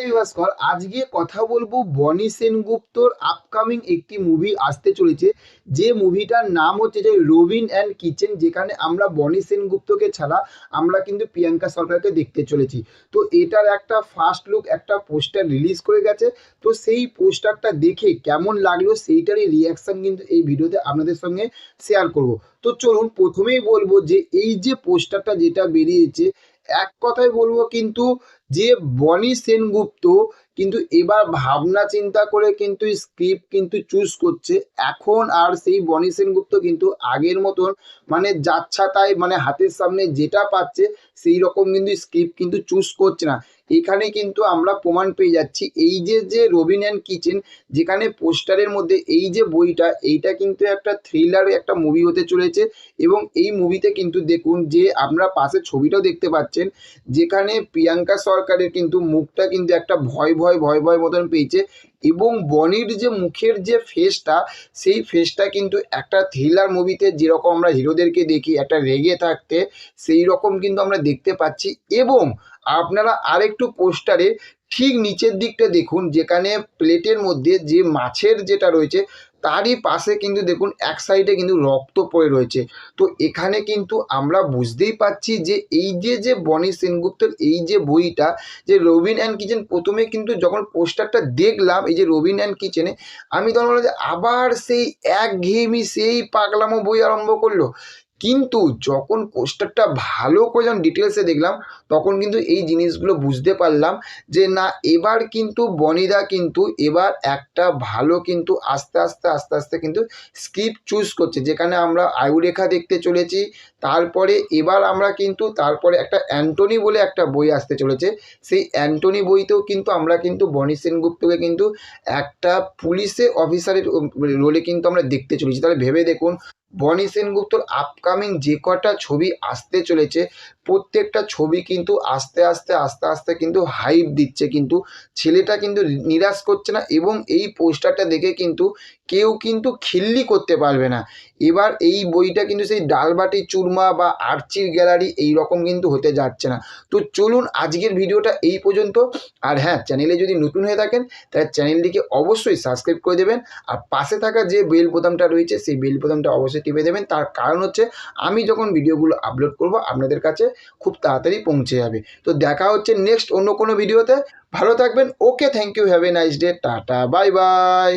নমস্কার আজকে কথা বলব বনি সেনগুপ্তর আপকামিং একটি মুভি আসতে চলেছে। যে মুভিটার নাম হচ্ছে যে রবিন অ্যান্ড কিচেন, যেখানে আমরা বনি সেনগুপ্তকে ছাড়া আমরা কিন্তু প্রিয়াঙ্কা সরকারকে দেখতে চলেছি। তো এটার একটা ফার্স্ট লুক একটা পোস্টার রিলিজ করে গেছে। তো সেই পোস্টারটা দেখে কেমন লাগল সেইটারই রিয়াকশন কিন্তু এই ভিডিওতে আপনাদের সঙ্গে শেয়ার করব। তো চলুন প্রথমেই বলব যে এই যে পোস্টারটা যেটা বেরিয়েছে এক কথায় বলব কিন্তু যে বনি সেনগুপ্ত কিন্তু এবার ভাবনা চিন্তা করে কিন্তু স্ক্রিপ্ট কিন্তু চুজ করছে। এখন আর সেই বনি সেনগুপ্ত কিন্তু আগের মতন মানে যাচ্ছা তাই মানে হাতের সামনে যেটা পাচ্ছে সেই রকম কিন্তু স্ক্রিপ্ট কিন্তু চুজ করছে না। এখানে কিন্তু আমরা প্রমাণ পেয়ে যাচ্ছি এই যে যে রবিন অ্যান্ড কিচেন যেখানে পোস্টারের মধ্যে এই যে বইটা এইটা কিন্তু একটা থ্রিলার একটা মুভি হতে চলেছে এবং এই মুভিতে কিন্তু দেখুন যে আমরা পাশে ছবিটাও দেখতে পাচ্ছেন যেখানে প্রিয়াঙ্কা সরকারের কিন্তু মুখটা কিন্তু একটা ভয় ভয় ভয় ভয় মতন পেয়েছে। এবং বনির যে মুখের যে ফেসটা সেই ফেসটা কিন্তু একটা থ্রিলার মুভিতে যেরকম আমরা হিরোদেরকে দেখি, একটা রেগে থাকতে, সেই রকম কিন্তু আমরা দেখতে পাচ্ছি। এবং আপনারা আরেকটু পোস্টারে ঠিক নিচের দিকটা দেখুন, যেখানে প্লেটের মধ্যে যে মাছের যেটা রয়েছে তারই পাশে কিন্তু দেখুন, এক সাইডে কিন্তু রক্ত পড়ে রয়েছে। তো এখানে কিন্তু আমরা বুঝতেই পাচ্ছি যে এই যে যে বনি সেনগুপ্তের এই যে বইটা, যে রবিন অ্যান্ড কিচেন প্রথমে কিন্তু যখন পোস্টারটা দেখলাম, এই যে রবিন অ্যান্ড কিচেনে, আমি তখন বললাম যে আবার সেই এক ঘেয়েমি সেই পাগলামো বই আরম্ভ করল। কিন্তু যখন পোস্টারটা ভালো করে যখন ডিটেলসে দেখলাম, তখন কিন্তু এই জিনিসগুলো বুঝতে পারলাম যে না, এবার কিন্তু বনিদা কিন্তু এবার একটা ভালো কিন্তু আস্তে আস্তে আস্তে আস্তে কিন্তু স্ক্রিপ্ট চুজ করছে। যেখানে আমরা আয়ুরেখা দেখতে চলেছি তারপরে এবার আমরা কিন্তু তারপরে একটা অ্যান্টনি বলে একটা বই আসতে চলেছে। সেই অ্যান্টনি বইতেও কিন্তু আমরা কিন্তু বনি সেনগুপ্তকে কিন্তু একটা পুলিশে অফিসারের রোলে কিন্তু আমরা দেখতে চলেছি। তাহলে ভেবে দেখুন বনি সেনগুপ্তর আপকামিং যে কটা ছবি আসতে চলেছে, প্রত্যেকটা ছবি কিন্তু আস্তে আস্তে আস্তে আস্তে কিন্তু হাইপ দিচ্ছে কিন্তু। ছেলেটা কিন্তু নিরাশ করছে না এবং এই পোস্টারটা দেখে কিন্তু কেউ কিন্তু খিল্লি করতে পারবে না। এবার এই বইটা কিন্তু সেই ডালবাটি চুরমা বা আর্চির গ্যালারি এই রকম কিন্তু হতে যাচ্ছে না। তো চলুন আজকের ভিডিওটা এই পর্যন্ত। আর হ্যাঁ চ্যানেলে যদি নতুন হয়ে থাকেন, তাহলে চ্যানেলটিকে অবশ্যই সাবস্ক্রাইব করে দেবেন। আর পাশে থাকা যে বেল বোতামটা রয়েছে, সেই বেল বোতামটা অবশ্যই টিপে দেবেন। তার কারণ হচ্ছে, আমি যখন ভিডিওগুলো আপলোড করব, আপনাদের কাছে খুব তাড়াতাড়ি পৌঁছে যাবে। তো দেখা হচ্ছে নেক্সট অন্য কোনো ভিডিওতে। ভালো থাকবেন। Okay, thank you. Have a nice day. Tata, bye bye.